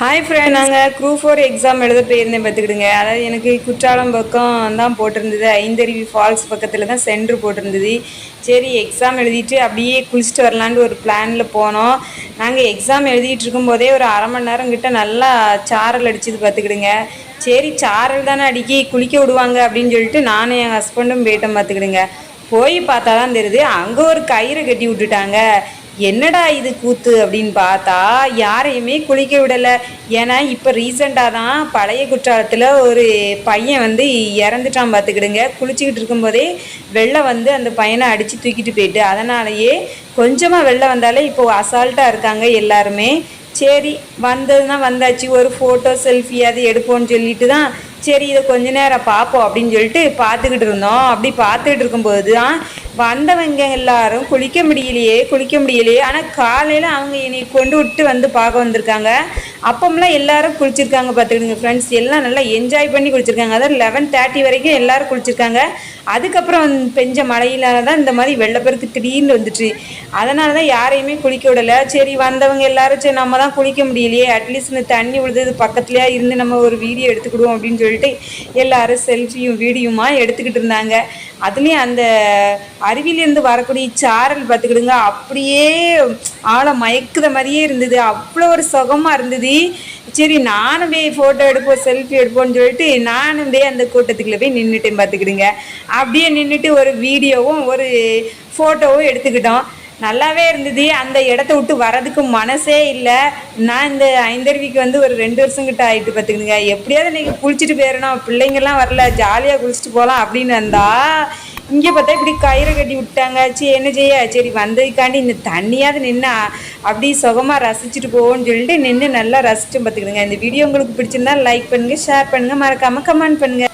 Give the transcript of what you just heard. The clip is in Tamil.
ஹாய் ஃப்ரெண்ட் நாங்கள் குரூப் ஃபோர் எக்ஸாம் எழுத போயிருந்தேன் பார்த்துக்கிடுங்க. அதாவது எனக்கு குற்றாலம் பக்கம் தான் போட்டிருந்தது. ஐந்தருவி ஃபால்ஸ் பக்கத்தில் தான் சென்டர் போட்டிருந்தது. சரி எக்ஸாம் எழுதிட்டு அப்படியே குளிச்சுட்டு வரலான்ட்டு ஒரு பிளானில் போனோம். நாங்கள் எக்ஸாம் எழுதிட்டு இருக்கும்போதே ஒரு அரை மணி நேரம் கிட்ட நல்லா சாரல் அடிச்சது பார்த்துக்கிடுங்க. சரி சாரல் தானே அடிக்கி குளிக்க விடுவாங்க அப்படின்னு சொல்லிட்டு நானும் என் ஹஸ்பண்டும் போயிட்டோம் பார்த்துக்கிடுங்க. போய் பார்த்தா தான் தெரியுது அங்கே ஒரு கயிறை கட்டி விட்டுட்டாங்க. என்னடா இது கூத்து அப்படின்னு பார்த்தா யாரையுமே குளிக்க விடலை. ஏன்னா இப்போ ரீசெண்டாக தான் பழைய குற்றாலத்தில் ஒரு பையன் வந்து இறந்துட்டான் பார்த்துக்கிடுங்க. குளிச்சுக்கிட்டு இருக்கும்போதே வெள்ளம் வந்து அந்த பையனை அடித்து தூக்கிட்டு போயிட்டு அதனாலேயே கொஞ்சமாக வெள்ளம் வந்தாலே இப்போது அசால்ட்டாக இருக்காங்க எல்லாருமே. சரி வந்ததுன்னா வந்தாச்சு. ஒரு ஃபோட்டோ செல்ஃபி அது எடுப்போம்னு சொல்லிட்டு தான் சரி இதை கொஞ்ச நேரம் பார்ப்போம் அப்படின்னு சொல்லிட்டு பார்த்துக்கிட்டு இருந்தோம். அப்படி பார்த்துக்கிட்டு இருக்கும்போது தான் வந்தவங்க எல்லாரும் குளிக்க முடியலையே குளிக்க முடியலையே. ஆனால் காலையில் அவங்க என்னை கொண்டு விட்டு வந்து பார்க்க வந்திருக்காங்க. அப்போம்லாம் எல்லாரும் குளிச்சிருக்காங்க பார்த்துக்கிடுங்க ஃப்ரெண்ட்ஸ் எல்லாம் நல்லா என்ஜாய் பண்ணி குளிச்சிருக்காங்க. அதாவது லெவன் தேர்ட்டி வரைக்கும் எல்லாரும் குளிச்சிருக்காங்க. அதுக்கப்புறம் பெஞ்ச மழையிலால தான் இந்த மாதிரி வெள்ளப்பெருக்கு திடீர்னு வந்துச்சு. அதனால தான் யாரையுமே குளிக்க விடலை. சரி வந்தவங்க எல்லாரும் சரி நம்ம தான் குளிக்க முடியலையே. அட்லீஸ்ட் இந்த தண்ணி விழுது பக்கத்துலேயே இருந்து நம்ம ஒரு வீடியோ எடுத்துக்கிடுவோம் அப்படின்னு சொல்லிட்டு எல்லாரும் செல்ஃபியும் வீடியோமா எடுத்துக்கிட்டு இருந்தாங்க. அதுலேயும் அந்த அருவியிலேருந்து வரக்கூடிய சாரல் பார்த்துக்கிடுங்க. அப்படியே ஆளை மயக்குத மாதிரியே இருந்தது. அவ்வளோ ஒரு சுகமாக இருந்தது. சரி நானும் போய் ஃபோட்டோ எடுப்போம் செல்ஃபி எடுப்போம்னு சொல்லிட்டு நானும் போய் அந்த கூட்டத்துக்குள்ள போய் நின்றுட்டேன் பார்த்துக்கிடுங்க. அப்படியே நின்றுட்டு ஒரு வீடியோவும் ஒரு ஃபோட்டோவும் எடுத்துக்கிட்டோம். நல்லாவே இருந்தது. அந்த இடத்த விட்டு வரதுக்கு மனசே இல்லை. நான் இந்த ஐந்தருவிக்கு வந்து ஒரு ரெண்டு வருஷம் கிட்ட ஆகிட்டு பார்த்துக்கிடுங்க. எப்படியாவது நீங்கள் குளிச்சுட்டு போயிடணும். பிள்ளைங்கள்லாம் வரல. ஜாலியாக குளிச்சுட்டு போகலாம் அப்படின்னு வந்தால் இங்கே பார்த்தா இப்படி கயிறை கட்டி விட்டாங்க. சரி என்ன செய்ய சரி வந்ததுக்காண்டி இந்த தண்ணியாவது நின்னா அப்படி சுகமாக ரசிச்சுட்டு போவோம்னு சொல்லிட்டு நின்று நல்லா ரசிச்சு பார்த்துக்கிடுங்க. இந்த வீடியோ உங்களுக்கு பிடிச்சிருந்தா லைக் பண்ணுங்கள் ஷேர் பண்ணுங்கள் மறக்காமல் கமெண்ட் பண்ணுங்கள்